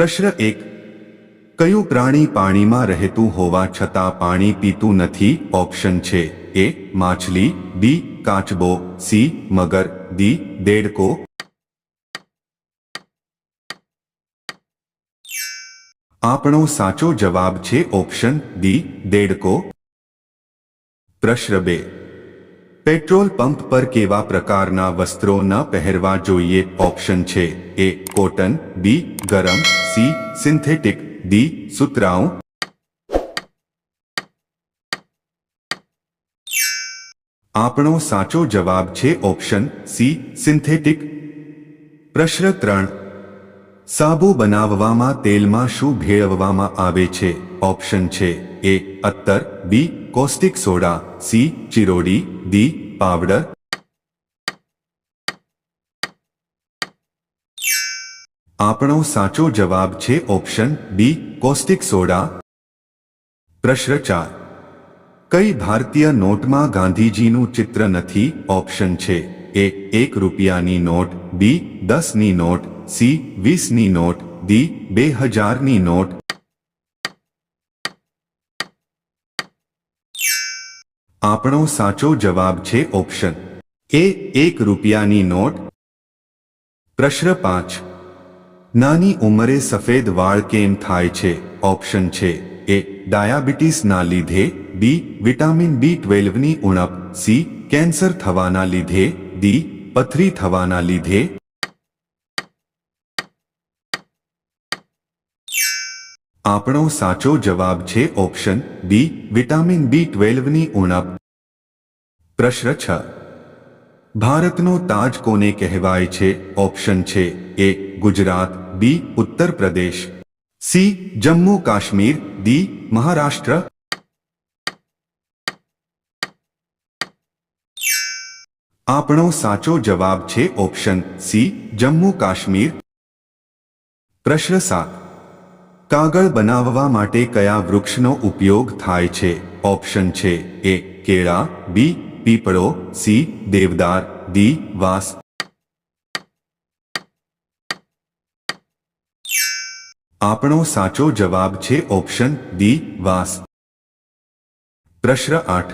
પ્રશ્ન એક. કયું પ્રાણી પાણીમાં રહેતું હોવા છતાં પાણી પીતું નથી? ઓપ્શન છે એ, માછલી, બી, કાચબો, સી, મગર દી દેડકો. આપણો સાચો જવાબ છે ઓપ્શન ડી દેડકો. પ્રશ્ન બે. પેટ્રોલ પંપ પર કેવા પ્રકારના વસ્ત્રો ન પહેરવા જોઈએ ઓપ્શન છે એ કોટન બી ગરમ સી સિન્થેટિક ડી સુતરાઉ આપણો સાચો જવાબ છે ઓપ્શન સી સિન્થેટિક પ્રશ્ન ત્રણ સાબુ બનાવવામાં તેલમાં શું ભેળવવામાં આવે છે ઓપ્શન છે એ અત્તર બી કોસ્ટિક સોડા સી ચિરોડી ડી પાવડર આપણો સાચો જવાબ છે ઓપ્શન બી કોસ્ટિક સોડા પ્રશ્ન ચાર કઈ ભારતીય નોટમાં ગાંધીજીનું ચિત્ર નથી? ઓપ્શન છે એ, એક રૂપિયાની નોટ, બી, દસની નોટ, સી, વીસની નોટ, ડી, બે હજારની નોટ આપણો સાચો જવાબ છે ઓપ્શન. એ, એક રૂપિયાની નોટ. પ્રશ્ન પાંચ. નાની ઉંમરે સફેદ વાળ કેમ થાય છે? ઓપ્શન છે એ, ડાયાબિટીસના લીધે, બી, વિટામિન બી ટ્વેલ્વની ઉણપ, સી, કેન્સર થવાના લીધે, ડી, પથરી થવાના લીધે. આપણો સાચો જવાબ છે ઓપ્શન, બી, વિટામિન બી ટ્વેલ્વની ઉણપ પ્રશ્ન છ. ભારતનો તાજ કોને કહેવાય છે? ઓપ્શન છે એ Gujarat B Uttar Pradesh C Jammu Kashmir D Maharashtra. આપણો સાચો જવાબ છે ઓપ્શન સી જમ્મુ કાશ્મીર. પ્રશ્ન સાત. કાગળ બનાવવા માટે કયા વૃક્ષનો ઉપયોગ થાય છે? ઓપ્શન છે એ કેળા બી પીપળો સી દેવદાર, ડી વાંસ. આપણો સાચો જવાબ છે ઓપ્શન ડી વાસ. પ્રશ્ન આઠ.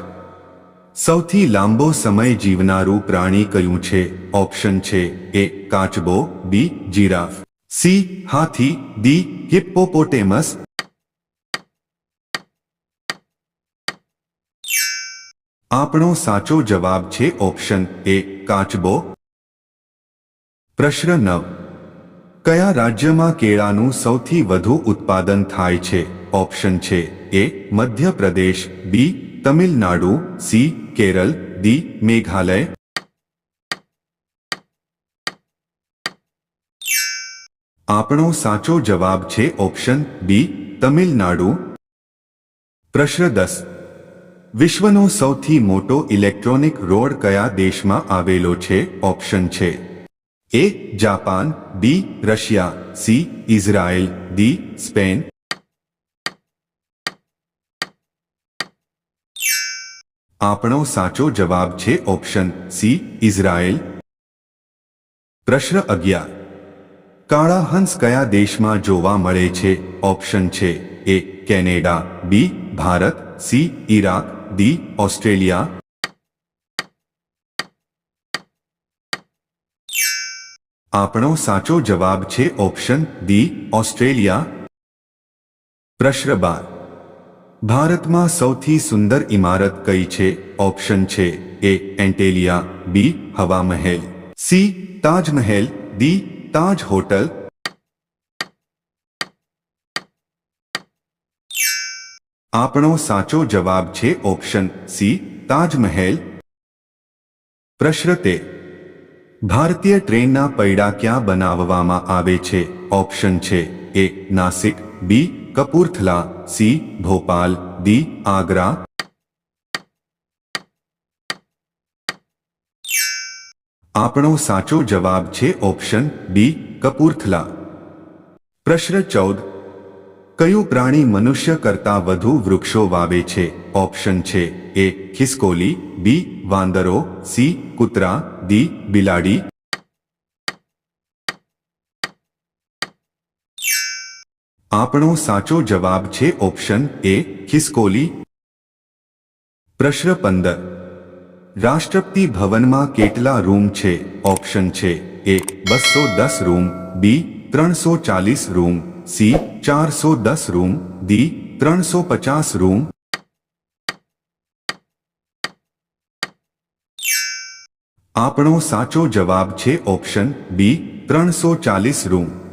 સૌથી લાંબો સમય જીવનારું પ્રાણી કયું છે? ઓપ્શન છે એ કાચબો, બી જીરાફ. સી હાથી, ડી હિપ્પોપોટેમસ. આપણો સાચો જવાબ છે ઓપ્શન એ કાચબો. પ્રશ્ન નવ. કયા રાજ્યમાં કેળાનું સૌથી વધુ ઉત્પાદન થાય છે? ઓપ્શન છે A Madhya Pradesh, B Tamil Nadu, C Kerala, D Meghalaya. આપણો સાચો જવાબ છે ઓપ્શન બી તમિલનાડુ. પ્રશ્ન દસ. વિશ્વનો સૌથી મોટો ઇલેક્ટ્રોનિક રોડ કયા દેશમાં આવેલો છે? ઓપ્શન છે A, Japan, B, Russia, C, Israel, D, Spain. આપણો સાચો જવાબ છે ઓપ્શન સી, ઇઝરાયલ. પ્રશ્ન અગિયાર. કાળા હંસ કયા દેશમાં જોવા મળે છે? ઓપ્શન છે A, Canada, B, Bharat, C Iraq D Australia આપણો સાચો જવાબ છે ઓપ્શન ડી ઓસ્ટ્રેલિયા પ્રશ્ન બાર ભારતમાં સૌથી સુંદર ઇમારત કઈ છે ઓપ્શન છે એ Antilia B Hawa Mahal C Taj Mahal D Taj hotel આપણો સાચો જવાબ છે ઓપ્શન સી, તાજમહેલ. પ્રશ્ન તે, ભારતીય ટ્રેનના પૈડા ક્યાં બનાવવામાં આવે છે? ઓપ્શન છે A, Nashik, B, Kapurthala, C, Bhopal, D, Agra. આપણો સાચો જવાબ છે ઓપ્શન બી, કપૂરથલા. પ્રશ્ન ચૌદ કયું પ્રાણી મનુષ્ય કરતા વધુ વૃક્ષો વાવે છે? ઓપ્શન છે એ, ખિસકોલી, બી, વાંદરો, સી, કૂતરા, ડી, બિલાડી. આપણો સાચો જવાબ છે ઓપ્શન એ, ખિસકોલી. પ્રશ્ન પંદર. રાષ્ટ્રપતિ ભવનમાં કેટલા રૂમ છે? ઓપ્શન છે એ, બસો દસ રૂમ, બી, ત્રણસો ચાલીસ રૂમ. સી, ચારસો દસ રૂમ, ડી, ત્રણસો પચાસ રૂમ. આપણો સાચો જવાબ છે ઓપ્શન બી, ત્રણસો ચાલીસ રૂમ.